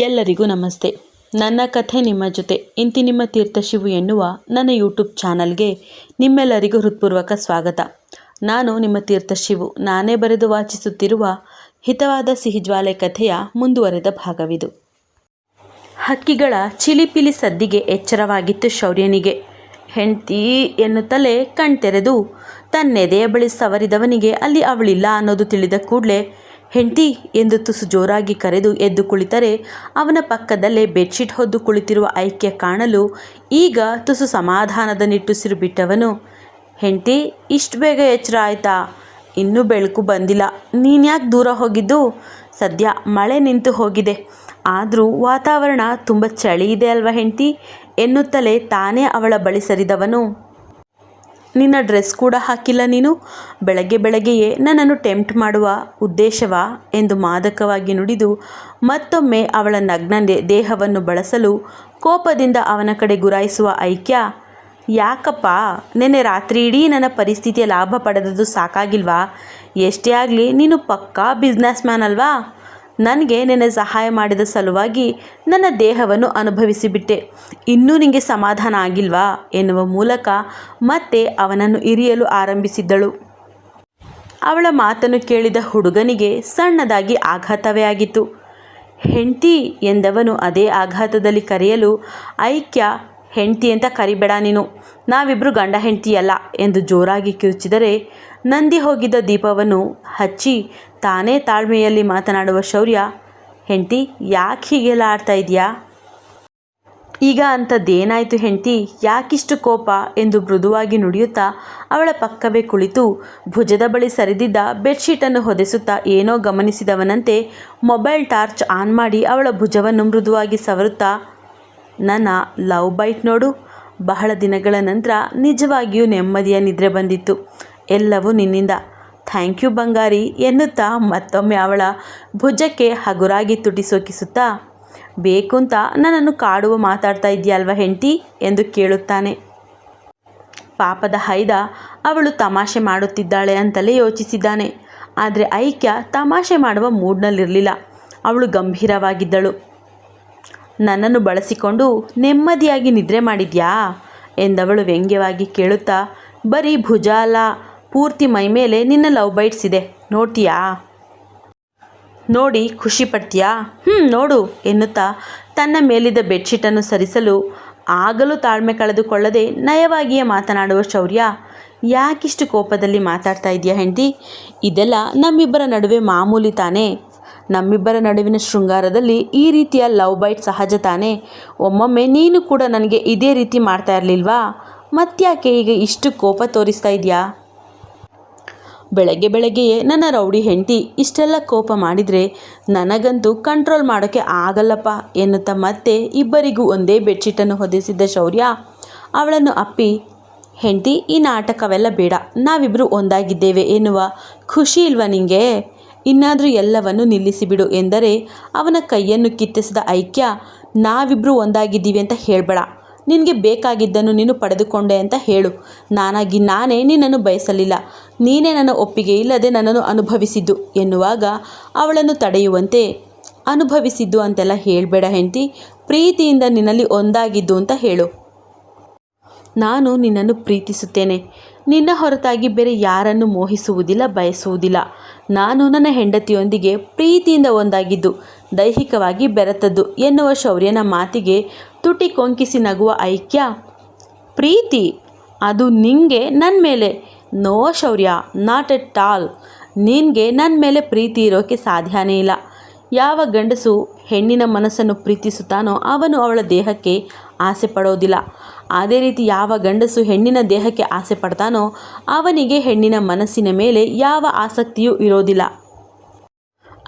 ಎಲ್ಲರಿಗೂ ನಮಸ್ತೆ. ನನ್ನ ಕಥೆ ನಿಮ್ಮ ಜೊತೆ. ಇಂತಿ ನಿಮ್ಮ ತೀರ್ಥಶಿವು ಎನ್ನುವ ನನ್ನ ಯೂಟ್ಯೂಬ್ ಚಾನಲ್ಗೆ ನಿಮ್ಮೆಲ್ಲರಿಗೂ ಹೃತ್ಪೂರ್ವಕ ಸ್ವಾಗತ. ನಾನು ನಿಮ್ಮ ತೀರ್ಥಶಿವು ನಾನೇ ಬರೆದು ವಾಚಿಸುತ್ತಿರುವ ಹಿತವಾದ ಸಿಹಿಜ್ವಾಲೆ ಕಥೆಯ ಮುಂದುವರೆದ ಭಾಗವಿದು. ಹಕ್ಕಿಗಳ ಚಿಲಿಪಿಲಿ ಸದ್ದಿಗೆ ಎಚ್ಚರವಾಗಿತ್ತು ಶೌರ್ಯನಿಗೆ. ಹೆಂಡ್ತಿ ಎನ್ನುತ್ತಲೇ ಕಣ್ತೆರೆದು ತನ್ನೆದೆಯ ಬಳಿ ಸವರಿದವನಿಗೆ ಅಲ್ಲಿ ಅವಳಿಲ್ಲ ಅನ್ನೋದು ತಿಳಿದ ಕೂಡಲೇ ಹೆಂಡ್ತಿ ಎಂದು ತುಸು ಜೋರಾಗಿ ಕರೆದು ಎದ್ದು ಕುಳಿತರೆ ಅವನ ಪಕ್ಕದಲ್ಲೇ ಬೆಡ್ಶೀಟ್ ಹೊದ್ದು ಕುಳಿತಿರುವ ಐಕ್ಯ ಕಾಣಲು ಈಗ ತುಸು ಸಮಾಧಾನದ ನಿಟ್ಟುಸಿರು ಬಿಟ್ಟವನು ಹೆಂಡ್ತಿ, ಇಷ್ಟು ಬೇಗ ಎಚ್ಚರ ಆಯ್ತಾ? ಇನ್ನೂ ಬೆಳಕು ಬಂದಿಲ್ಲ. ನೀನ್ಯಾಕೆ ದೂರ ಹೋಗಿದ್ದು? ಸದ್ಯ ಮಳೆ ನಿಂತು ಹೋಗಿದೆ. ಆದರೂ ವಾತಾವರಣ ತುಂಬ ಚಳಿ ಇದೆ ಅಲ್ವಾ ಹೆಂಡ್ತಿ? ಎನ್ನುತ್ತಲೇ ತಾನೇ ಅವಳ ಬಳಿ ಸರಿದವನು. ನಿನ್ನ ಡ್ರೆಸ್ ಕೂಡ ಹಾಕಿಲ್ಲ ನೀನು? ಬೆಳಗ್ಗೆ ಬೆಳಗ್ಗೆಯೇ ನನ್ನನ್ನು ಟೆಂಪ್ಟ್ ಮಾಡುವ ಉದ್ದೇಶವಾ? ಎಂದು ಮಾದಕವಾಗಿ ನುಡಿದು ಮತ್ತೊಮ್ಮೆ ಅವಳ ನಗ್ನ ದೇಹವನ್ನು ಬಳಸಲು ಕೋಪದಿಂದ ಅವನ ಕಡೆ ಗುರಾಯಿಸುವ ಐಕ್ಯ, ಯಾಕಪ್ಪ, ನೆನ್ನೆ ರಾತ್ರಿ ಇಡೀ ನನ್ನ ಪರಿಸ್ಥಿತಿಯ ಲಾಭ ಪಡೆದದ್ದು ಸಾಕಾಗಿಲ್ವಾ? ಎಷ್ಟೇ ಆಗಲಿ ನೀನು ಪಕ್ಕಾ ಬಿಸ್ನೆಸ್ ಮ್ಯಾನ್ ಅಲ್ವಾ? ನನಗೆ ನಿನ್ನೆ ಸಹಾಯ ಮಾಡಿದ ಸಲುವಾಗಿ ನನ್ನ ದೇಹವನ್ನು ಅನುಭವಿಸಿಬಿಟ್ಟೆ. ಇನ್ನೂ ನಿನಗೆ ಸಮಾಧಾನ ಆಗಿಲ್ವಾ? ಎನ್ನುವ ಮೂಲಕ ಮತ್ತೆ ಅವನನ್ನು ಇರಿಯಲು ಆರಂಭಿಸಿದ್ದಳು. ಅವಳ ಮಾತನ್ನು ಕೇಳಿದ ಹುಡುಗನಿಗೆ ಸಣ್ಣದಾಗಿ ಆಘಾತವೇ ಆಗಿತ್ತು. ಹೆಂಡ್ತಿ ಎಂದವನು ಅದೇ ಆಘಾತದಲ್ಲಿ ಕರೆಯಲು ಐಕ್ಯ ಹೆಂಡ್ತಿ ಅಂತ ಕರಿಬೇಡ ನೀನು. ನಾವಿಬ್ಬರು ಗಂಡ ಹೆಂಡತಿಯಲ್ಲ ಎಂದು ಜೋರಾಗಿ ಕಿರುಚಿದರೆ ನಂದಿ ಹೋಗಿದ್ದ ದೀಪವನ್ನು ಹಚ್ಚಿ ತಾನೇ ತಾಳ್ಮೆಯಲ್ಲಿ ಮಾತನಾಡುವ ಶೌರ್ಯ, ಹೆಂಡ್ತಿ, ಯಾಕೆ ಹೀಗೆಲ್ಲ ಆಡ್ತಾ ಇದೆಯಾ? ಈಗ ಅಂಥದ್ದೇನಾಯಿತು ಹೆಂಡ್ತಿ? ಯಾಕಿಷ್ಟು ಕೋಪ? ಎಂದು ಮೃದುವಾಗಿ ನುಡಿಯುತ್ತಾ ಅವಳ ಪಕ್ಕವೇ ಕುಳಿತು ಭುಜದ ಬಳಿ ಸರಿದಿದ್ದ ಬೆಡ್ಶೀಟನ್ನು ಹೊದೆಸುತ್ತಾ ಏನೋ ಗಮನಿಸಿದವನಂತೆ ಮೊಬೈಲ್ ಟಾರ್ಚ್ ಆನ್ ಮಾಡಿ ಅವಳ ಭುಜವನ್ನು ಮೃದುವಾಗಿ ಸವರುತ್ತಾ ನನ್ನ ಲವ್ ಬೈಟ್ ನೋಡು. ಬಹಳ ದಿನಗಳ ನಂತರ ನಿಜವಾಗಿಯೂ ನೆಮ್ಮದಿಯ ನಿದ್ರೆ ಬಂದಿತ್ತು. ಎಲ್ಲವೂ ನಿನ್ನಿಂದ. ಥ್ಯಾಂಕ್ ಯು ಬಂಗಾರಿ ಎನ್ನುತ್ತಾ ಮತ್ತೊಮ್ಮೆ ಅವಳ ಭುಜಕ್ಕೆ ಹಗುರಾಗಿ ತುಟಿಸೋಕಿಸುತ್ತಾ ಬೇಕು ಅಂತ ನನ್ನನ್ನು ಕಾಡುವ ಮಾತಾಡ್ತಾ ಇದೆಯಲ್ವ ಹೆಂಡ್ತಿ? ಎಂದು ಕೇಳುತ್ತಾನೆ. ಪಾಪದ ಹೈದ ಅವಳು ತಮಾಷೆ ಮಾಡುತ್ತಿದ್ದಾಳೆ ಅಂತಲೇ ಯೋಚಿಸಿದ್ದಾನೆ. ಆದರೆ ಐಕ್ಯ ತಮಾಷೆ ಮಾಡುವ ಮೂಡ್ನಲ್ಲಿರಲಿಲ್ಲ. ಅವಳು ಗಂಭೀರವಾಗಿದ್ದಳು. ನನ್ನನ್ನು ಬಳಸಿಕೊಂಡು ನೆಮ್ಮದಿಯಾಗಿ ನಿದ್ರೆ ಮಾಡಿದ್ಯಾ? ಎಂದವಳು ವ್ಯಂಗ್ಯವಾಗಿ ಕೇಳುತ್ತಾ, ಬರೀ ಭುಜ ಅಲ್ಲ ಪೂರ್ತಿ ಮೈಮೇಲೆ ನಿನ್ನ ಲವ್ ಬೈಟ್ಸ್ ಇದೆ, ನೋಡ್ತೀಯಾ? ನೋಡಿ, ಖುಷಿ ಪಡ್ತೀಯಾ? ಹ್ಞೂ ನೋಡು, ಎನ್ನುತ್ತಾ ತನ್ನ ಮೇಲಿದ್ದ ಬೆಡ್ಶೀಟನ್ನು ಸರಿಸಲು ಆಗಲೂ ತಾಳ್ಮೆ ಕಳೆದುಕೊಳ್ಳದೆ ನಯವಾಗಿಯೇ ಮಾತನಾಡುವ ಶೌರ್ಯ. ಯಾಕಿಷ್ಟು ಕೋಪದಲ್ಲಿ ಮಾತಾಡ್ತಾ ಇದೆಯಾ ಹೆಂಡತಿ? ಇದೆಲ್ಲ ನಮ್ಮಿಬ್ಬರ ನಡುವೆ ಮಾಮೂಲಿ ತಾನೇ. ನಮ್ಮಿಬ್ಬರ ನಡುವಿನ ಶೃಂಗಾರದಲ್ಲಿ ಈ ರೀತಿಯ ಲವ್ ಬೈಟ್ ಸಹಜ ತಾನೇ. ಒಮ್ಮೊಮ್ಮೆ ನೀನು ಕೂಡ ನನಗೆ ಇದೇ ರೀತಿ ಮಾಡ್ತಾ ಇರಲಿಲ್ವಾ? ಮತ್ತ್ಯಾಕೆ ಈಗ ಇಷ್ಟು ಕೋಪ ತೋರಿಸ್ತಾ ಇದೆಯಾ? ಬೆಳಗ್ಗೆ ಬೆಳಗ್ಗೆಯೇ ನನ್ನ ರೌಡಿ ಹೆಂಡತಿ ಇಷ್ಟೆಲ್ಲ ಕೋಪ ಮಾಡಿದರೆ ನನಗಂತೂ ಕಂಟ್ರೋಲ್ ಮಾಡೋಕ್ಕೆ ಆಗಲ್ಲಪ್ಪ ಎನ್ನುತ್ತಾ ಮತ್ತೆ ಇಬ್ಬರಿಗೂ ಒಂದೇ ಬೆಡ್ಶೀಟನ್ನು ಹೊದಿಸಿದ್ದ ಶೌರ್ಯ ಅವಳನ್ನು ಅಪ್ಪಿ, ಹೆಂಡತಿ, ಈ ನಾಟಕವೆಲ್ಲ ಬೇಡ. ನಾವಿಬ್ಬರು ಒಂದಾಗಿದ್ದೇವೆ ಎನ್ನುವ ಖುಷಿ ಇಲ್ವಾ ನಿಂಗೆ? ಇನ್ನಾದರೂ ಎಲ್ಲವನ್ನು ನಿಲ್ಲಿಸಿಬಿಡು ಎಂದರೆ ಅವನ ಕೈಯನ್ನು ಕಿತ್ತಿಸಿದ ಐಕ್ಯ ನಾವಿಬ್ಬರು ಒಂದಾಗಿದ್ದೀವಿ ಅಂತ ಹೇಳಬೇಡ. ನಿನಗೆ ಬೇಕಾಗಿದ್ದನ್ನು ನೀನು ಪಡೆದುಕೊಂಡೆ ಅಂತ ಹೇಳು. ನಾನಾಗಿ ನಾನೇ ನಿನ್ನನ್ನು ಬಯಸಲಿಲ್ಲ. ನೀನೇ ನನ್ನ ಒಪ್ಪಿಗೆ ಇಲ್ಲದೆ ನನ್ನನ್ನು ಅನುಭವಿಸಿದ್ದು ಎನ್ನುವಾಗ ಅವಳನ್ನು ತಡೆಯುವಂತೆ ಅನುಭವಿಸಿದ್ದು ಅಂತೆಲ್ಲ ಹೇಳಬೇಡ ಹೆಂಡತಿ, ಪ್ರೀತಿಯಿಂದ ನಿನ್ನಲ್ಲಿ ಒಂದಾಗಿದ್ದು ಅಂತ ಹೇಳು. ನಾನು ನಿನ್ನನ್ನು ಪ್ರೀತಿಸುತ್ತೇನೆ. ನಿನ್ನ ಹೊರತಾಗಿ ಬೇರೆ ಯಾರನ್ನು ಮೋಹಿಸುವುದಿಲ್ಲ, ಬಯಸುವುದಿಲ್ಲ. ನಾನು ನನ್ನ ಹೆಂಡತಿಯೊಂದಿಗೆ ಪ್ರೀತಿಯಿಂದ ಒಂದಾಗಿದ್ದು, ದೈಹಿಕವಾಗಿ ಬೆರೆತದ್ದು ಎನ್ನುವ ಶೌರ್ಯನ ಮಾತಿಗೆ ತುಟಿ ಕೊಂಕಿಸಿ ನಗುವ ಐಕ್ಯ. ಪ್ರೀತಿ, ಅದು ನಿಂಗೆ ನನ್ನ ಮೇಲೆ. No Shaurya, not at all. ನಿನಗೆ ನನ್ನ ಮೇಲೆ ಪ್ರೀತಿ ಇರೋಕ್ಕೆ ಸಾಧ್ಯನೇ ಇಲ್ಲ. ಯಾವ ಗಂಡಸು ಹೆಣ್ಣಿನ ಮನಸ್ಸನ್ನು ಪ್ರೀತಿಸುತ್ತಾನೋ ಅವನು ಅವಳ ದೇಹಕ್ಕೆ ಆಸೆ ಪಡೋದಿಲ್ಲ. ಅದೇ ರೀತಿ ಯಾವ ಗಂಡಸು ಹೆಣ್ಣಿನ ದೇಹಕ್ಕೆ ಆಸೆ ಪಡ್ತಾನೋ ಅವನಿಗೆ ಹೆಣ್ಣಿನ ಮನಸ್ಸಿನ ಮೇಲೆ ಯಾವ ಆಸಕ್ತಿಯೂ ಇರೋದಿಲ್ಲ.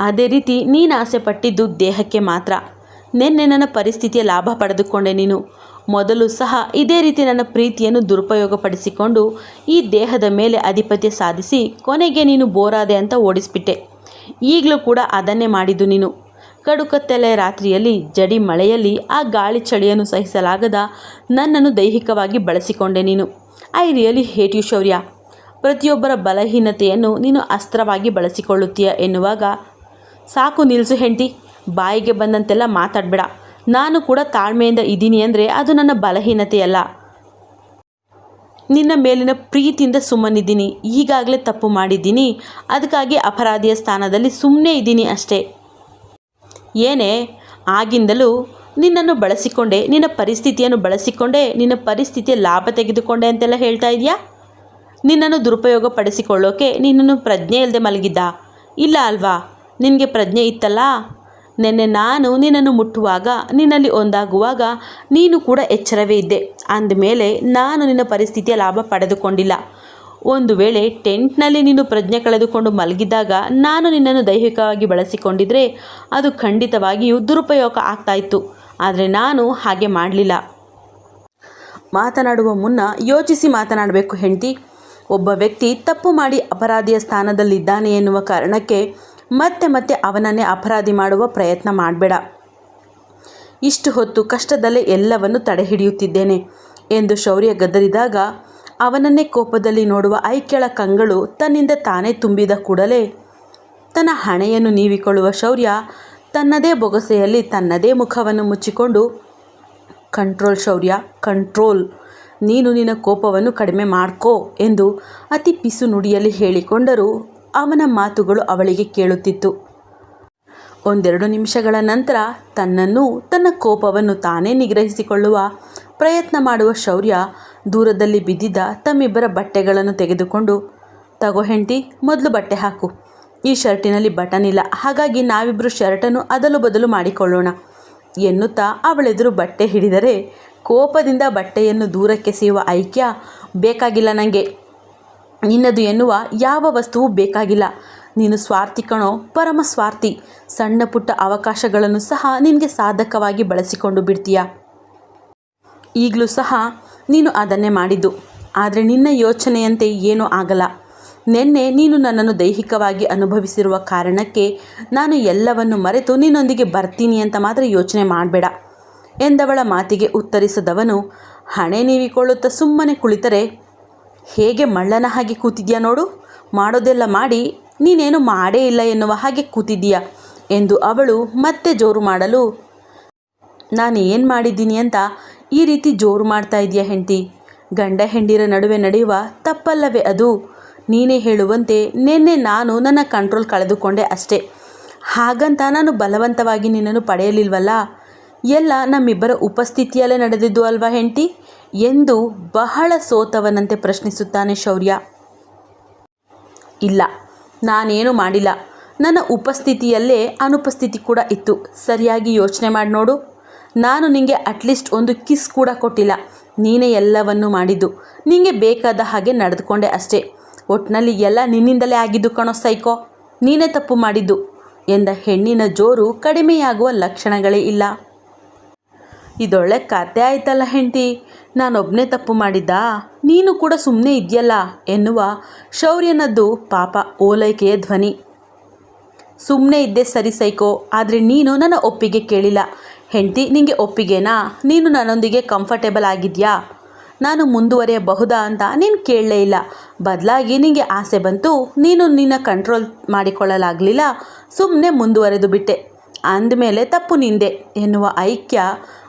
ಅದೇ ರೀತಿ ನೀನು ಆಸೆ ಪಟ್ಟಿದ್ದು ದೇಹಕ್ಕೆ ಮಾತ್ರ. ನಿನ್ನೆ ನನ್ನ ಪರಿಸ್ಥಿತಿಯ ಲಾಭ ಪಡೆದುಕೊಂಡೆ ನೀನು. ಮೊದಲು ಸಹ ಇದೇ ರೀತಿ ನನ್ನ ಪ್ರೀತಿಯನ್ನು ದುರುಪಯೋಗಪಡಿಸಿಕೊಂಡು ಈ ದೇಹದ ಮೇಲೆ ಅಧಿಪತ್ಯ ಸಾಧಿಸಿ ಕೊನೆಗೆ ನೀನು ಬೋರಾದೆ ಅಂತ ಓಡಿಸ್ಬಿಟ್ಟೆ. ಈಗಲೂ ಕೂಡ ಅದನ್ನೇ ಮಾಡಿದ್ದು ನೀನು. ಕಡುಕತ್ತೆಲೆ ರಾತ್ರಿಯಲ್ಲಿ ಜಡಿ ಮಳೆಯಲ್ಲಿ ಆ ಗಾಳಿ ಚಳಿಯನ್ನು ಸಹಿಸಲಾಗದ ನನ್ನನ್ನು ದೈಹಿಕವಾಗಿ ಬಳಸಿಕೊಂಡೆ ನೀನು. I really hate you Shaurya. ಪ್ರತಿಯೊಬ್ಬರ ಬಲಹೀನತೆಯನ್ನು ನೀನು ಅಸ್ತ್ರವಾಗಿ ಬಳಸಿಕೊಳ್ಳುತ್ತೀಯ ಎನ್ನುವಾಗ, ಸಾಕು ನಿಲ್ಲಿಸು ಹೆಂಡತಿ, ಬಾಯಿಗೆ ಬಂದಂತೆಲ್ಲ ಮಾತಾಡಬೇಡ. ನಾನು ಕೂಡ ತಾಳ್ಮೆಯಿಂದ ಇದ್ದೀನಿ ಅಂದರೆ ಅದು ನನ್ನ ಬಲಹೀನತೆಯಲ್ಲ. ನಿನ್ನ ಮೇಲಿನ ಪ್ರೀತಿಯಿಂದ ಸುಮ್ಮನಿದ್ದೀನಿ. ಈಗಾಗಲೇ ತಪ್ಪು ಮಾಡಿದ್ದೀನಿ. ಅದಕ್ಕಾಗಿ ಅಪರಾಧಿಯ ಸ್ಥಾನದಲ್ಲಿ ಸುಮ್ಮನೆ ಇದ್ದೀನಿ ಅಷ್ಟೇ. ಏನೇ? ಆಗಿಂದಲೂ ನಿನ್ನನ್ನು ಬಳಸಿಕೊಂಡೆ, ನಿನ್ನ ಪರಿಸ್ಥಿತಿಯನ್ನು ಬಳಸಿಕೊಂಡೆ, ನಿನ್ನ ಪರಿಸ್ಥಿತಿಯ ಲಾಭ ತೆಗೆದುಕೊಂಡೆ ಅಂತೆಲ್ಲ ಹೇಳ್ತಾ ಇದೆಯಾ? ನಿನ್ನನ್ನು ದುರುಪಯೋಗ ಪಡಿಸಿಕೊಳ್ಳೋಕೆ ನಿನ್ನನ್ನು ಪ್ರಜ್ಞೆ ಇಲ್ಲದೆ ಮಲಗಿದ್ದ? ಇಲ್ಲ ಅಲ್ವಾ? ನಿನಗೆ ಪ್ರಜ್ಞೆ ಇತ್ತಲ್ಲ? ನಿನ್ನೆ ನಾನು ನಿನ್ನನ್ನು ಮುಟ್ಟುವಾಗ, ನಿನ್ನಲ್ಲಿ ಒಂದಾಗುವಾಗ ನೀನು ಕೂಡ ಎಚ್ಚರವೇ ಇದ್ದೆ. ಅಂದಮೇಲೆ ನಾನು ನಿನ್ನ ಪರಿಸ್ಥಿತಿಯ ಲಾಭ ಪಡೆದುಕೊಂಡಿಲ್ಲ. ಒಂದು ವೇಳೆ ಟೆಂಟ್ನಲ್ಲಿ ನೀನು ಪ್ರಜ್ಞೆ ಕಳೆದುಕೊಂಡು ಮಲಗಿದಾಗ ನಾನು ನಿನ್ನನ್ನು ದೈಹಿಕವಾಗಿ ಬಳಸಿಕೊಂಡಿದ್ದರೆ ಅದು ಖಂಡಿತವಾಗಿಯೂ ದುರುಪಯೋಗ ಆಗ್ತಾಯಿತ್ತು ಆದರೆ ನಾನು ಹಾಗೆ ಮಾಡಲಿಲ್ಲ. ಮಾತನಾಡುವ ಮುನ್ನ ಯೋಚಿಸಿ ಮಾತನಾಡಬೇಕು ಹೆಂಡತಿ. ಒಬ್ಬ ವ್ಯಕ್ತಿ ತಪ್ಪು ಮಾಡಿ ಅಪರಾಧಿಯ ಸ್ಥಾನದಲ್ಲಿದ್ದಾನೆ ಎನ್ನುವ ಕಾರಣಕ್ಕೆ ಮತ್ತೆ ಮತ್ತೆ ಅವನನ್ನೇ ಅಪರಾಧಿ ಮಾಡುವ ಪ್ರಯತ್ನ ಮಾಡಬೇಡ. ಇಷ್ಟು ಹೊತ್ತು ಕಷ್ಟದಲ್ಲೇ ಎಲ್ಲವನ್ನು ತಡೆಹಿಡಿಯುತ್ತಿದ್ದೇನೆ ಎಂದು ಶೌರ್ಯ ಗದರಿದಾಗ ಅವನನ್ನೇ ಕೋಪದಲ್ಲಿ ನೋಡುವ ಐಕ್ಯಳ ಕಂಗಳು ತನ್ನಿಂದ ತಾನೇ ತುಂಬಿದ ಕೂಡಲೇ, ತನ್ನ ಹಣೆಯನ್ನು ನೀವಿಕೊಳ್ಳುವ ಶೌರ್ಯ ತನ್ನದೇ ಬೊಗಸೆಯಲ್ಲಿ ತನ್ನದೇ ಮುಖವನ್ನು ಮುಚ್ಚಿಕೊಂಡು, ಕಂಟ್ರೋಲ್ ಶೌರ್ಯ, ಕಂಟ್ರೋಲ್, ನೀನು ನಿನ್ನ ಕೋಪವನ್ನು ಕಡಿಮೆ ಮಾಡ್ಕೋ ಎಂದು ಅತಿ ಪಿಸು ನುಡಿಯಲ್ಲಿ ಹೇಳಿಕೊಂಡರೂ ಅವನ ಮಾತುಗಳು ಅವಳಿಗೆ ಕೇಳುತ್ತಿತ್ತು. ಒಂದೆರಡು ನಿಮಿಷಗಳ ನಂತರ ತನ್ನನ್ನು ತನ್ನ ಕೋಪವನ್ನು ತಾನೇ ನಿಗ್ರಹಿಸಿಕೊಳ್ಳುವ ಪ್ರಯತ್ನ ಮಾಡುವ ಶೌರ್ಯ ದೂರದಲ್ಲಿ ಬಿದ್ದಿದ್ದ ತಮ್ಮಿಬ್ಬರ ಬಟ್ಟೆಗಳನ್ನು ತೆಗೆದುಕೊಂಡು, ತಗೋ ಹೆಂಡತಿ, ಮೊದಲು ಬಟ್ಟೆ ಹಾಕು. ಈ ಶರ್ಟಿನಲ್ಲಿ ಬಟನ್ ಇಲ್ಲ. ಹಾಗಾಗಿ ನಾವಿಬ್ಬರು ಶರ್ಟನ್ನು ಅದಲು ಬದಲು ಮಾಡಿಕೊಳ್ಳೋಣ ಎನ್ನುತ್ತಾ ಅವಳೆದುರು ಬಟ್ಟೆ ಹಿಡಿದರೆ ಕೋಪದಿಂದ ಬಟ್ಟೆಯನ್ನು ದೂರಕ್ಕೆ ದೂರಕ್ಕೆಸೆಯುವ ಐಕ್ಯ, ಬೇಕಾಗಿಲ್ಲ ನನಗೆ ನಿನ್ನದು ಎನ್ನುವ ಯಾವ ವಸ್ತುವು ಬೇಕಾಗಿಲ್ಲ. ನೀನು ಸ್ವಾರ್ಥಿ ಕಣೋ, ಪರಮ ಸ್ವಾರ್ಥಿ. ಸಣ್ಣ ಪುಟ್ಟ ಅವಕಾಶಗಳನ್ನು ಸಹ ನಿನಗೆ ಸಾಧಕವಾಗಿ ಬಳಸಿಕೊಂಡು ಬಿಡ್ತೀಯ? ಈಗಲೂ ಸಹ ನೀನು ಅದನ್ನೇ ಮಾಡಿದ್ದು. ಆದರೆ ನಿನ್ನ ಯೋಚನೆಯಂತೆ ಏನೂ ಆಗಲ್ಲ. ನಿನ್ನೆ ನೀನು ನನ್ನನ್ನು ದೈಹಿಕವಾಗಿ ಅನುಭವಿಸಿರುವ ಕಾರಣಕ್ಕೆ ನಾನು ಎಲ್ಲವನ್ನು ಮರೆತು ನಿನ್ನೊಂದಿಗೆ ಬರ್ತೀನಿ ಅಂತ ಮಾತ್ರ ಯೋಚನೆ ಮಾಡಬೇಡ. ಎಂದವಳ ಮಾತಿಗೆ ಉತ್ತರಿಸದವನು, ಹಣೆ ನೀವಿಕೊಳ್ಳುತ್ತಾ ಸುಮ್ಮನೆ ಕುಳಿತರೆ, ಹೇಗೆ ಮಳ್ಳನ ಹಾಗೆ ಕೂತಿದ್ಯಾ ನೋಡು, ಮಾಡೋದೆಲ್ಲ ಮಾಡಿ ನೀನೇನು ಮಾಡೇ ಇಲ್ಲ ಎನ್ನುವ ಹಾಗೆ ಕೂತಿದ್ದೀಯ ಎಂದು ಅವಳು ಮತ್ತೆ ಜೋರು ಮಾಡಲು, ನಾನು ಏನು ಮಾಡಿದ್ದೀನಿ ಅಂತ ಈ ರೀತಿ ಜೋರು ಮಾಡ್ತಾ ಇದೆಯಾ ಹೆಂಡತಿ? ಗಂಡ ಹೆಂಡಿರ ನಡುವೆ ನಡೆಯುವ ತಪ್ಪಲ್ಲವೇ ಅದು? ನೀನೇ ಹೇಳುವಂತೆ ನಿನ್ನೆ ನಾನು ನನ್ನ ಕಂಟ್ರೋಲ್ ಕಳೆದುಕೊಂಡೆ ಅಷ್ಟೇ. ಹಾಗಂತ ನಾನು ಬಲವಂತವಾಗಿ ನಿನ್ನನ್ನು ಪಡೆಯಲಿಲ್ವಲ್ಲ? ಎಲ್ಲ ನಮ್ಮಿಬ್ಬರ ಉಪಸ್ಥಿತಿಯಲ್ಲೇ ನಡೆದಿದ್ದು ಅಲ್ವಾ ಹೆಂಡತಿ? ಎಂದು ಬಹಳ ಸೋತವನಂತೆ ಪ್ರಶ್ನಿಸುತ್ತಾನೆ ಶೌರ್ಯ. ಇಲ್ಲ ನಾನೇನು ಮಾಡಿಲ್ಲ. ನನ್ನ ಉಪಸ್ಥಿತಿಯಲ್ಲೇ ಅನುಪಸ್ಥಿತಿ ಕೂಡ ಇತ್ತು. ಸರಿಯಾಗಿ ಯೋಚನೆ ಮಾಡಿ ನೋಡು. ನಾನು ನಿಮಗೆ ಅಟ್ಲೀಸ್ಟ್ ಒಂದು ಕಿಸ್ ಕೂಡ ಕೊಟ್ಟಿಲ್ಲ. ನೀನೇ ಎಲ್ಲವನ್ನು ಮಾಡಿದ್ದು. ನಿನಗೆ ಬೇಕಾದ ಹಾಗೆ ನಡೆದುಕೊಂಡೆ ಅಷ್ಟೇ. ಒಟ್ಟಿನಲ್ಲಿ ಎಲ್ಲ ನಿನ್ನಿಂದಲೇ ಆಗಿದ್ದು ಕಣೋ ಸೈಕೋ. ನೀನೇ ತಪ್ಪು ಮಾಡಿದ್ದು. ಎಂದ ಹೆಣ್ಣಿನ ಜೋರು ಕಡಿಮೆಯಾಗುವ ಲಕ್ಷಣಗಳೇ ಇಲ್ಲ. ಇದೊಳ್ಳೆ ಕತೆ ಆಯ್ತಲ್ಲ ಹೆಂಡತಿ. ನಾನೊಬ್ಬನೇ ತಪ್ಪು ಮಾಡಿದ್ದ. ನೀನು ಕೂಡ ಸುಮ್ಮನೆ ಇದೆಯಲ್ಲ ಎನ್ನುವ ಶೌರ್ಯನದ್ದು ಪಾಪ ಓಲೈಕೆಯ ಧ್ವನಿ. ಸುಮ್ಮನೆ ಇದ್ದೆ ಸರಿ ಸೈಕೋ, ಆದರೆ ನೀನು ನನ್ನ ಒಪ್ಪಿಗೆ ಕೇಳಿಲ್ಲ. ಹೆಂಡತಿ, ನಿಂಗೆ ಒಪ್ಪಿಗೆನಾ? ನೀನು ನನ್ನೊಂದಿಗೆ ಕಂಫರ್ಟೇಬಲ್ ಆಗಿದೆಯಾ? ನಾನು ಮುಂದುವರಿಯಬಹುದಾ ಅಂತ ನೀನು ಕೇಳಲೇ ಇಲ್ಲ. ಬದಲಾಗಿ ನಿನಗೆ ಆಸೆ ಬಂತು, ನೀನು ನಿನ್ನ ಕಂಟ್ರೋಲ್ ಮಾಡಿಕೊಳ್ಳಲಾಗಲಿಲ್ಲ. ಸುಮ್ಮನೆ ಮುಂದುವರೆದು ಬಿಟ್ಟೆ. ಅಂದಮೇಲೆ ತಪ್ಪು ನಿಂದೆ ಎನ್ನುವ ಐಕ್ಯ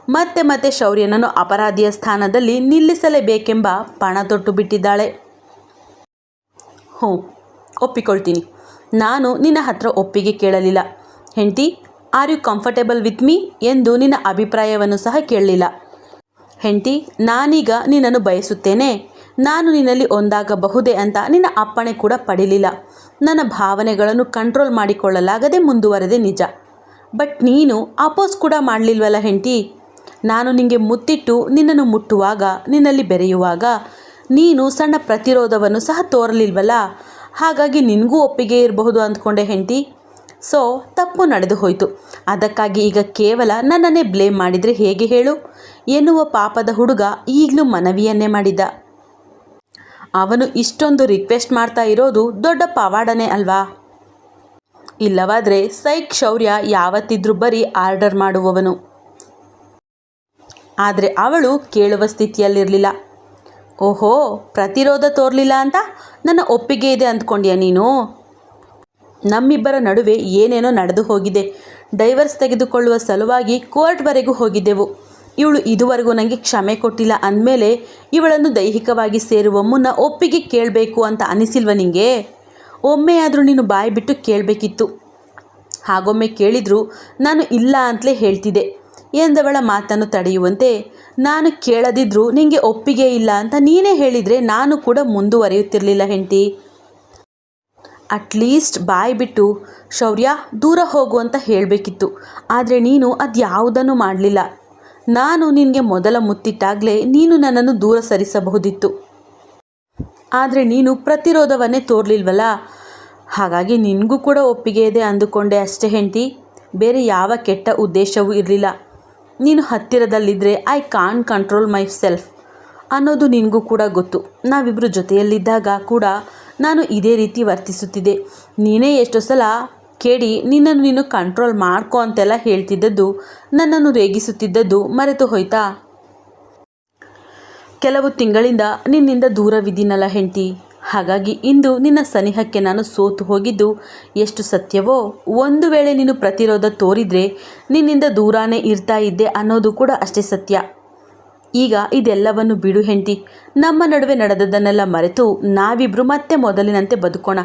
ಮತ್ತೆ ಮತ್ತೆ ಶೌರ್ಯನನ್ನು ಅಪರಾಧಿಯ ಸ್ಥಾನದಲ್ಲಿ ನಿಲ್ಲಿಸಲೇಬೇಕೆಂಬ ಪಣ ತೊಟ್ಟು ಬಿಟ್ಟಿದ್ದಾಳೆ. ಹ್ಞೂ, ಒಪ್ಪಿಕೊಳ್ತೀನಿ. ನಾನು ನಿನ್ನ ಹತ್ರ ಒಪ್ಪಿಗೆ ಕೇಳಲಿಲ್ಲ. ಹೆಂಡತಿ, are you comfortable with me ಎಂದು ನಿನ್ನ ಅಭಿಪ್ರಾಯವನ್ನು ಸಹ ಕೇಳಲಿಲ್ಲ. ಹೆಂಡತಿ, ನಾನೀಗ ನಿನ್ನನ್ನು ಬಯಸುತ್ತೇನೆ. ನಾನು ನಿನ್ನಲ್ಲಿ ಒಂದಾಗಬಹುದೇ ಅಂತ ನಿನ್ನ ಅಪ್ಪಣೆ ಕೂಡ ಪಡಿಲಿಲ್ಲ. ನನ್ನ ಭಾವನೆಗಳನ್ನು ಕಂಟ್ರೋಲ್ ಮಾಡಿಕೊಳ್ಳಲಾಗದೆ ಮುಂದುವರೆದೆ ನಿಜ. ಬಟ್ ನೀನು ಅಪೋಸ್ ಕೂಡ ಮಾಡಲಿಲ್ವಲ್ಲ ಹೆಂಡತಿ? ನಾನು ನಿನಗೆ ಮುತ್ತಿಟ್ಟು ನಿನ್ನನ್ನು ಮುಟ್ಟುವಾಗ, ನಿನ್ನಲ್ಲಿ ಬೆರೆಯುವಾಗ, ನೀನು ಸಣ್ಣ ಪ್ರತಿರೋಧವನ್ನು ಸಹ ತೋರಲಿಲ್ವಲ್ಲ? ಹಾಗಾಗಿ ನಿನಗೂ ಒಪ್ಪಿಗೆ ಇರಬಹುದು ಅಂದ್ಕೊಂಡೆ ಹೆಂಡತಿ. ಸೊ, ತಪ್ಪು ನಡೆದು ಹೋಯಿತು. ಅದಕ್ಕಾಗಿ ಈಗ ಕೇವಲ ನನ್ನನ್ನೇ ಬ್ಲೇಮ್ ಮಾಡಿದರೆ ಹೇಗೆ ಹೇಳು? ಎನ್ನುವ ಪಾಪದ ಹುಡುಗ ಈಗಲೂ ಮನವಿಯನ್ನೇ ಮಾಡಿದ್ದ ಅವನು ಇಷ್ಟೊಂದು ರಿಕ್ವೆಸ್ಟ್ ಮಾಡ್ತಾ ಇರೋದು ದೊಡ್ಡ ಪವಾಡನೇ ಅಲ್ವಾ? ಇಲ್ಲವಾದರೆ ಸೈಕ್ ಶೌರ್ಯ ಯಾವತ್ತಿದ್ರೂ ಬರೀ ಆರ್ಡರ್ ಮಾಡುವವನು. ಆದರೆ ಅವಳು ಕೇಳುವ ಸ್ಥಿತಿಯಲ್ಲಿರಲಿಲ್ಲ. ಓಹೋ, ಪ್ರತಿರೋಧ ತೋರಲಿಲ್ಲ ಅಂತ? ನನ್ನ ಒಪ್ಪಿಗೆ ಇದೆ ಅಂದ್ಕೊಂಡ್ಯಾ ನೀನು? ನಮ್ಮಿಬ್ಬರ ನಡುವೆ ಏನೇನೋ ನಡೆದು ಹೋಗಿದೆ. ಡೈವರ್ಸ್ ತೆಗೆದುಕೊಳ್ಳುವ ಸಲುವಾಗಿ ಕೋರ್ಟ್ವರೆಗೂ ಹೋಗಿದ್ದೆವು. ಇವಳು ಇದುವರೆಗೂ ನನಗೆ ಕ್ಷಮೆ ಕೊಟ್ಟಿಲ್ಲ ಅಂದಮೇಲೆ ಇವಳನ್ನು ದೈಹಿಕವಾಗಿ ಸೇರುವ ಮುನ್ನ ಒಪ್ಪಿಗೆ ಕೇಳಬೇಕು ಅಂತ ಅನಿಸಿಲ್ವ ನಿಂಗೆ? ಒಮ್ಮೆಯಾದರೂ ನೀನು ಬಾಯಿ ಬಿಟ್ಟು ಕೇಳಬೇಕಿತ್ತು. ಹಾಗೊಮ್ಮೆ ಕೇಳಿದರೂ ನಾನು ಇಲ್ಲ ಅಂತಲೇ ಹೇಳ್ತಿದ್ದೆ. ಎಂದವಳ ಮಾತನ್ನು ತಡೆಯುವಂತೆ ನಾನು ಕೇಳದಿದ್ರೂ ನಿಂಗೆ ಒಪ್ಪಿಗೆ ಇಲ್ಲ ಅಂತ ನೀನೇ ಹೇಳಿದರೆ ನಾನು ಕೂಡ ಮುಂದುವರಿಯುತ್ತಿರಲಿಲ್ಲ ಹೆಂಡತಿ. ಅಟ್ಲೀಸ್ಟ್ ಬಾಯಿ ಬಿಟ್ಟು, ಶೌರ್ಯ, ದೂರ ಹೋಗು ಅಂತ ಹೇಳಬೇಕಿತ್ತು. ಆದರೆ ನೀನು ಅದು ಯಾವುದನ್ನು ಮಾಡಲಿಲ್ಲ. ನಾನು ನಿನಗೆ ಮೊದಲ ಮುತ್ತಿಟ್ಟಾಗಲೇ ನೀನು ನನ್ನನ್ನು ದೂರ ಸರಿಸಬಹುದಿತ್ತು. ಆದರೆ ನೀನು ಪ್ರತಿರೋಧವನ್ನೇ ತೋರಲಿಲ್ವಲ್ಲ? ಹಾಗಾಗಿ ನಿನಗೂ ಕೂಡ ಒಪ್ಪಿಗೆ ಇದೆ ಅಂದುಕೊಂಡೆ ಅಷ್ಟೇ ಹೆಂಡತಿ. ಬೇರೆ ಯಾವ ಕೆಟ್ಟ ಉದ್ದೇಶವೂ ಇರಲಿಲ್ಲ. ನೀನು ಹತ್ತಿರದಲ್ಲಿದ್ದರೆ I can control myself ಅನ್ನೋದು ನಿನಗೂ ಕೂಡ ಗೊತ್ತು. ನಾವಿಬ್ಬರು ಜೊತೆಯಲ್ಲಿದ್ದಾಗ ಕೂಡ ನಾನು ಇದೇ ರೀತಿ ವರ್ತಿಸುತ್ತಿದ್ದೆ. ನೀನೇ ಎಷ್ಟೋ ಸಲ ಕೇಳಿ, ನಿನ್ನನ್ನು ನೀನು ಕಂಟ್ರೋಲ್ ಮಾಡ್ಕೊ ಅಂತೆಲ್ಲ ಹೇಳ್ತಿದ್ದದ್ದು, ನನ್ನನ್ನು ರೇಗಿಸುತ್ತಿದ್ದದ್ದು ಮರೆತು ಹೋಯ್ತಾ? ಕೆಲವು ತಿಂಗಳಿಂದ ನಿನ್ನಿಂದ ದೂರವಿದ್ದೀನಲ್ಲ ಹೆಂಡತಿ. ಹಾಗಾಗಿ ಇಂದು ನಿನ್ನ ಸನಿಹಕ್ಕೆ ನಾನು ಸೋತು ಹೋಗಿದ್ದು ಎಷ್ಟು ಸತ್ಯವೋ? ಒಂದು ವೇಳೆ ನೀನು ಪ್ರತಿರೋಧ ತೋರಿದರೆ ನಿನ್ನಿಂದ ದೂರಾನೇ ಇರ್ತಾ ಇದ್ದೆ ಅನ್ನೋದು ಕೂಡ ಅಷ್ಟೇ ಸತ್ಯ. ಈಗ ಇದೆಲ್ಲವನ್ನು ಬಿಡು ಹೆಂಡತಿ. ನಮ್ಮ ನಡುವೆ ನಡೆದದನ್ನೆಲ್ಲ ಮರೆತು ನಾವಿಬ್ಬರು ಮತ್ತೆ ಮೊದಲಿನಂತೆ ಬದುಕೋಣ.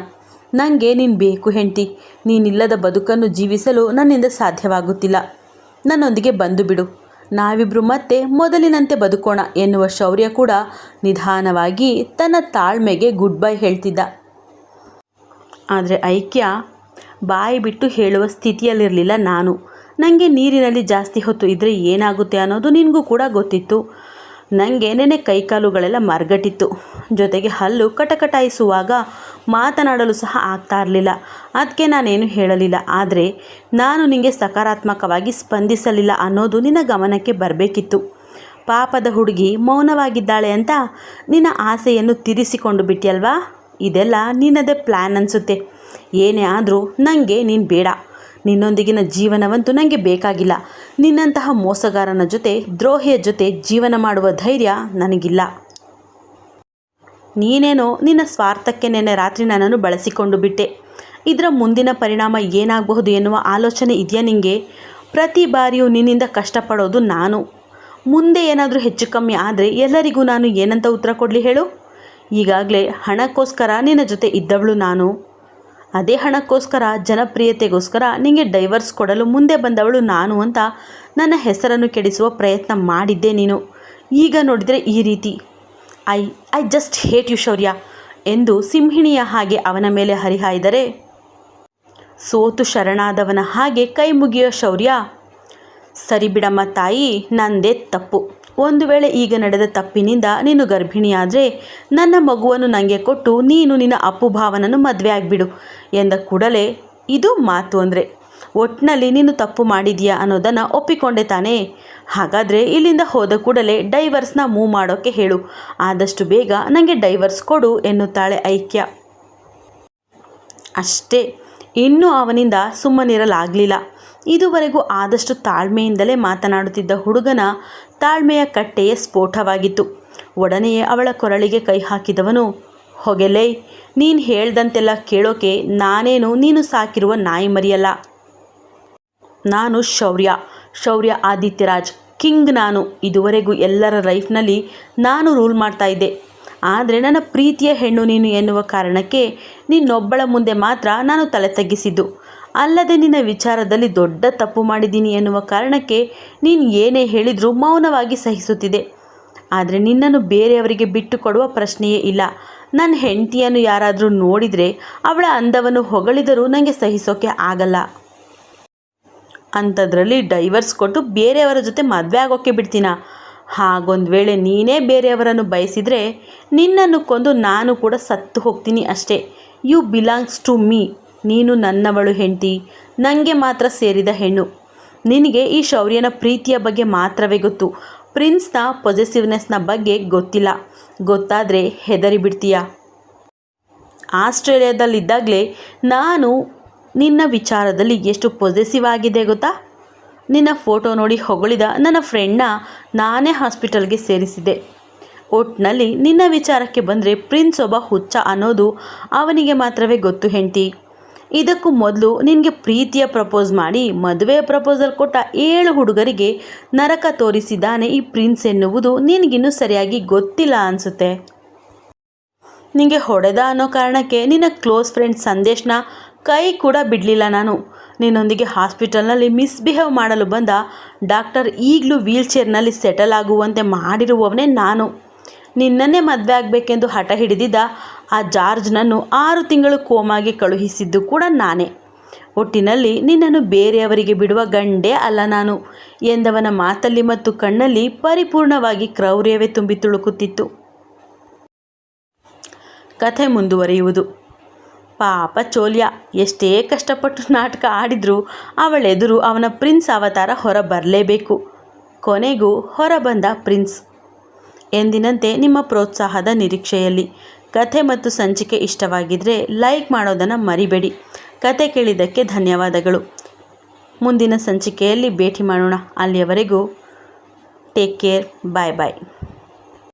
ನನಗೆ ನೀನು ಬೇಕು ಹೆಂಡತಿ. ನೀನಿಲ್ಲದ ಬದುಕನ್ನು ಜೀವಿಸಲು ನನ್ನಿಂದ ಸಾಧ್ಯವಾಗುತ್ತಿಲ್ಲ. ನನ್ನೊಂದಿಗೆ ಬಂದು ಬಿಡು. ನಾವಿಬ್ಬರು ಮತ್ತೆ ಮೊದಲಿನಂತೆ ಬದುಕೋಣ ಎನ್ನುವ ಶೌರ್ಯ ಕೂಡ ನಿಧಾನವಾಗಿ ತನ್ನ ತಾಳ್ಮೆಗೆ ಗುಡ್ ಬೈ ಹೇಳ್ತಿದ್ದ. ಆದರೆ ಐಕ್ಯ ಬಾಯಿ ಬಿಟ್ಟು ಹೇಳುವ ಸ್ಥಿತಿಯಲ್ಲಿರಲಿಲ್ಲ ನಾನು. ನನಗೆ ನೀರಿನಲ್ಲಿ ಜಾಸ್ತಿ ಹೊತ್ತು ಇದ್ದರೆ ಏನಾಗುತ್ತೆ ಅನ್ನೋದು ನಿನಗೂ ಕೂಡ ಗೊತ್ತಿತ್ತು. ನನಗೆ ನೆನೆ ಕೈಕಾಲುಗಳೆಲ್ಲ ಮರಗಟ್ಟಿತ್ತು. ಜೊತೆಗೆ ಹಲ್ಲು ಕಟಕಟಾಯಿಸುವಾಗ ಮಾತನಾಡಲು ಸಹ ಆಗ್ತಾ ಇರಲಿಲ್ಲ. ಅದಕ್ಕೆ ನಾನೇನು ಹೇಳಲಿಲ್ಲ. ಆದರೆ ನಾನು ನಿನಗೆ ಸಕಾರಾತ್ಮಕವಾಗಿ ಸ್ಪಂದಿಸಲಿಲ್ಲ ಅನ್ನೋದು ನಿನ್ನ ಗಮನಕ್ಕೆ ಬರಬೇಕಿತ್ತು. ಪಾಪದ ಹುಡುಗಿ ಮೌನವಾಗಿದ್ದಾಳೆ ಅಂತ ನಿನ್ನ ಆಸೆಯನ್ನು ತೀರಿಸಿಕೊಂಡು ಬಿಟ್ಟಿಯಲ್ವಾ ಇದೆಲ್ಲ ನಿನ್ನದೇ ಪ್ಲ್ಯಾನ್ ಅನಿಸುತ್ತೆ. ಏನೇ ಆದರೂ ನನಗೆ ನೀನು ಬೇಡ. ನಿನ್ನೊಂದಿಗಿನ ಜೀವನವಂತೂ ನನಗೆ ಬೇಕಾಗಿಲ್ಲ. ನಿನ್ನಂತಹ ಮೋಸಗಾರನ ಜೊತೆ, ದ್ರೋಹಿಯ ಜೊತೆ ಜೀವನ ಮಾಡುವ ಧೈರ್ಯ ನನಗಿಲ್ಲ. ನೀನೇನೋ ನಿನ್ನ ಸ್ವಾರ್ಥಕ್ಕೆ ನೆನ್ನೆ ರಾತ್ರಿ ನನ್ನನ್ನು ಬಳಸಿಕೊಂಡು ಬಿಟ್ಟೆ. ಇದರ ಮುಂದಿನ ಪರಿಣಾಮ ಏನಾಗಬಹುದು ಎನ್ನುವ ಆಲೋಚನೆ ಇದೆಯಾ ನಿನಗೆ ಪ್ರತಿ ಬಾರಿಯೂ ನಿನ್ನಿಂದ ಕಷ್ಟಪಡೋದು ನಾನು. ಮುಂದೆ ಏನಾದರೂ ಹೆಚ್ಚು ಕಮ್ಮಿ ಆದರೆ ಎಲ್ಲರಿಗೂ ನಾನು ಏನಂತ ಉತ್ತರ ಕೊಡಲಿ ಹೇಳು? ಈಗಾಗಲೇ ಹಣಕ್ಕೋಸ್ಕರ ನಿನ್ನ ಜೊತೆ ಇದ್ದವಳು ನಾನು. ಅದೇ ಹಣಕ್ಕೋಸ್ಕರ, ಜನಪ್ರಿಯತೆಗೋಸ್ಕರ ನಿಮಗೆ ಡೈವರ್ಸ್ ಕೊಡಲು ಮುಂದೆ ಬಂದವಳು ನಾನು ಅಂತ ನನ್ನ ಹೆಸರನ್ನು ಕೆಡಿಸುವ ಪ್ರಯತ್ನ ಮಾಡಿದ್ದೆ ನೀನು. ಈಗ ನೋಡಿದರೆ ಈ ರೀತಿ. I I just hate you Shaurya ಎಂದು ಸಿಂಹಿಣಿಯ ಹಾಗೆ ಅವನ ಮೇಲೆ ಹರಿಹಾಯ್ದರೆ, ಸೋತು ಶರಣಾದವನ ಹಾಗೆ ಕೈ ಮುಗಿಯೋ ಶೌರ್ಯ. ಸರಿ ಬಿಡಮ್ಮ ತಾಯಿ, ನಂದೇ ತಪ್ಪು. ಒಂದು ವೇಳೆ ಈಗ ನಡೆದ ತಪ್ಪಿನಿಂದ ನೀನು ಗರ್ಭಿಣಿಯಾದರೆ ನನ್ನ ಮಗುವನ್ನು ನನಗೆ ಕೊಟ್ಟು ನೀನು ನಿನ್ನ ಅಪ್ಪು ಭಾವನನ್ನು ಮದುವೆ ಆಗಿಬಿಡು ಎಂದ ಕೂಡಲೇ ಇದು ಮಾತು ಅಂದರೆ ಒಟ್ಟಿನಲ್ಲಿ ನೀನು ತಪ್ಪು ಮಾಡಿದೀಯಾ ಅನ್ನೋದನ್ನು ಒಪ್ಪಿಕೊಂಡೆ ತಾನೇ. ಹಾಗಾದರೆ ಇಲ್ಲಿಂದ ಹೋದ ಕೂಡಲೇ ಡೈವರ್ಸ್ನ ಮೂವ್ ಮಾಡೋಕ್ಕೆ ಹೇಳು, ಆದಷ್ಟು ಬೇಗ ನನಗೆ ಡೈವರ್ಸ್ ಕೊಡು ಎನ್ನುತ್ತಾಳೆ ಐಕ್ಯ. ಅಷ್ಟೇ, ಇನ್ನೂ ಅವನಿಂದ ಸುಮ್ಮನಿರಲಾಗಲಿಲ್ಲ. ಇದುವರೆಗೂ ಆದಷ್ಟು ತಾಳ್ಮೆಯಿಂದಲೇ ಮಾತನಾಡುತ್ತಿದ್ದ ಹುಡುಗನ ತಾಳ್ಮೆಯ ಕಟ್ಟೆಯ ಸ್ಫೋಟವಾಗಿತ್ತು. ಒಡನೆಯೇ ಅವಳ ಕೊರಳಿಗೆ ಕೈ ಹಾಕಿದವನು, ಹೊಗೆಲೇ, ನೀನು ಹೇಳ್ದಂತೆಲ್ಲ ಕೇಳೋಕೆ ನಾನೇನು, ನೀನು ಸಾಕಿರುವ ನಾಯಿ ಮರಿಯಲ್ಲ. ನಾನು ಶೌರ್ಯ ಶೌರ್ಯ ಆದಿತ್ಯರಾಜ್, ಕಿಂಗ್ ನಾನು. ಇದುವರೆಗೂ ಎಲ್ಲರ ಲೈಫ್ನಲ್ಲಿ ನಾನು ರೂಲ್ ಮಾಡ್ತಾ ಇದ್ದೆ. ಆದರೆ ನನ್ನ ಪ್ರೀತಿಯ ಹೆಣ್ಣು ನೀನು ಎನ್ನುವ ಕಾರಣಕ್ಕೆ ನಿನ್ನೊಬ್ಬಳ ಮುಂದೆ ಮಾತ್ರ ನಾನು ತಲೆ ತಗ್ಗಿಸಿದ್ದು. ಅಲ್ಲದೆ ನಿನ್ನ ವಿಚಾರದಲ್ಲಿ ದೊಡ್ಡ ತಪ್ಪು ಮಾಡಿದ್ದೀನಿ ಎನ್ನುವ ಕಾರಣಕ್ಕೆ ನೀನು ಏನೇ ಹೇಳಿದರೂ ಮೌನವಾಗಿ ಸಹಿಸುತ್ತಿದೆ. ಆದರೆ ನಿನ್ನನ್ನು ಬೇರೆಯವರಿಗೆ ಬಿಟ್ಟುಕೊಡುವ ಪ್ರಶ್ನೆಯೇ ಇಲ್ಲ. ನನ್ನ ಹೆಂಡತಿಯನ್ನು ಯಾರಾದರೂ ನೋಡಿದರೆ ಅವಳ ಅಂದವನ್ನು ಹೊಗಳಿದರೂ ನನಗೆ ಸಹಿಸೋಕೆ ಆಗಲ್ಲ. ಅಂಥದ್ರಲ್ಲಿ ಡೈವರ್ಸ್ ಕೊಟ್ಟು ಬೇರೆಯವರ ಜೊತೆ ಮದುವೆ ಆಗೋಕ್ಕೆ ಬಿಡ್ತೀನ? ಹಾಗೊಂದು ವೇಳೆ ನೀನೇ ಬೇರೆಯವರನ್ನು ಬಯಸಿದರೆ ನಿನ್ನನ್ನು ಕೊಂದು ನಾನು ಕೂಡ ಸತ್ತು ಹೋಗ್ತೀನಿ ಅಷ್ಟೇ. ಯು ಬಿಲಾಂಗ್ಸ್ ಟು ಮೀ ನೀನು ನನ್ನವಳು ಹೆಂಡತಿ ನನಗೆ ಮಾತ್ರ ಸೇರಿದ ಹೆಣ್ಣು. ನಿನಗೆ ಈ ಶೌರ್ಯನ ಪ್ರೀತಿಯ ಬಗ್ಗೆ ಮಾತ್ರವೇ ಗೊತ್ತು. ಪ್ರಿನ್ಸ್ನ ಪೊಸೆಸಿವ್ನೆಸ್ನ ಬಗ್ಗೆ ಗೊತ್ತಿಲ್ಲ. ಗೊತ್ತಾದರೆ ಹೆದರಿ ಬಿಡ್ತೀಯ? ಆಸ್ಟ್ರೇಲಿಯಾದಲ್ಲಿದ್ದಾಗಲೇ ನಾನು ನಿನ್ನ ವಿಚಾರದಲ್ಲಿ ಎಷ್ಟು ಪೊಸೆಸಿವ್ ಆಗಿದೆ ಗೊತ್ತಾ? ನಿನ್ನ ಫೋಟೋ ನೋಡಿ ಹೊಗಳಿದ ನನ್ನ ಫ್ರೆಂಡ್ನ ನಾನೇ ಹಾಸ್ಪಿಟಲ್ಗೆ ಸೇರಿಸಿದೆ ಒಟ್ನಲ್ಲಿ ನಿನ್ನ ವಿಚಾರಕ್ಕೆ ಬಂದರೆ ಪ್ರಿನ್ಸ್ ಒಬ್ಬ ಹುಚ್ಚ ಅನ್ನೋದು ಅವನಿಗೆ ಮಾತ್ರವೇ ಗೊತ್ತು ಹೆಂಡತಿ. ಇದಕ್ಕೂ ಮೊದಲು ನಿನಗೆ ಪ್ರೀತಿಯ ಪ್ರಪೋಸ್ ಮಾಡಿ ಮದುವೆ ಪ್ರಪೋಸಲ್ ಕೊಟ್ಟ ಏಳು ಹುಡುಗರಿಗೆ ನರಕ ತೋರಿಸಿದ್ದಾನೆ ಈ ಪ್ರಿನ್ಸ್ ಎನ್ನುವುದು ನಿನಗಿನ್ನೂ ಸರಿಯಾಗಿ ಗೊತ್ತಿಲ್ಲ ಅನಿಸುತ್ತೆ. ನಿನಗೆ ಹೊಡೆದ ಅನ್ನೋ ಕಾರಣಕ್ಕೆ ನಿನ್ನ ಕ್ಲೋಸ್ ಫ್ರೆಂಡ್ ಸಂದೇಶನ ಕೈ ಕೂಡ ಬಿಡಲಿಲ್ಲ ನಾನು. ನಿನ್ನೊಂದಿಗೆ ಹಾಸ್ಪಿಟಲ್ನಲ್ಲಿ ಮಿಸ್ಬಿಹೇವ್ ಮಾಡಲು ಬಂದ ಡಾಕ್ಟರ್ ಈಗಲೂ ವೀಲ್ ಚೇರ್ನಲ್ಲಿ ಸೆಟಲ್ ಆಗುವಂತೆ ಮಾಡಿರುವವನೇ ನಾನು. ನಿನ್ನನ್ನೇ ಮದುವೆ ಆಗಬೇಕೆಂದು ಹಠ ಹಿಡಿದಿದ್ದ ಆ ಜಾರ್ಜ್ನನ್ನು ಆರು ತಿಂಗಳು ಕೋಮಾಗಿ ಕಳುಹಿಸಿದ್ದು ಕೂಡ ನಾನೇ. ಒಟ್ಟಿನಲ್ಲಿ ನಿನ್ನನ್ನು ಬೇರೆಯವರಿಗೆ ಬಿಡುವ ಗಂಡೇ ಅಲ್ಲ ನಾನು ಎಂದವನ ಮಾತಲ್ಲಿ ಮತ್ತು ಕಣ್ಣಲ್ಲಿ ಪರಿಪೂರ್ಣವಾಗಿ ಕ್ರೌರ್ಯವೇ ತುಂಬಿ ತುಳುಕುತ್ತಿತ್ತು. ಕಥೆ ಮುಂದುವರಿಯುವುದು. ಪಾಪ ಚೋಲ್ಯ, ಎಷ್ಟೇ ಕಷ್ಟಪಟ್ಟು ನಾಟಕ ಆಡಿದರೂ ಅವಳೆದುರು ಅವನ ಪ್ರಿನ್ಸ್ ಅವತಾರ ಹೊರ ಬರಲೇಬೇಕು ಕೊನೆಗೂ ಹೊರಬಂದ ಪ್ರಿನ್ಸ್. ಎಂದಿನಂತೆ ನಿಮ್ಮ ಪ್ರೋತ್ಸಾಹದ ನಿರೀಕ್ಷೆಯಲ್ಲಿ. ಕಥೆ ಮತ್ತು ಸಂಚಿಕೆ ಇಷ್ಟವಾಗಿದ್ದರೆ ಲೈಕ್ ಮಾಡೋದನ್ನು ಮರಿಬೇಡಿ. ಕತೆ ಕೇಳಿದ್ದಕ್ಕೆ ಧನ್ಯವಾದಗಳು. ಮುಂದಿನ ಸಂಚಿಕೆಯಲ್ಲಿ ಭೇಟಿ ಮಾಡೋಣ. ಅಲ್ಲಿಯವರೆಗೂ ಟೇಕ್ ಕೇರ್. ಬಾಯ್ ಬಾಯ್.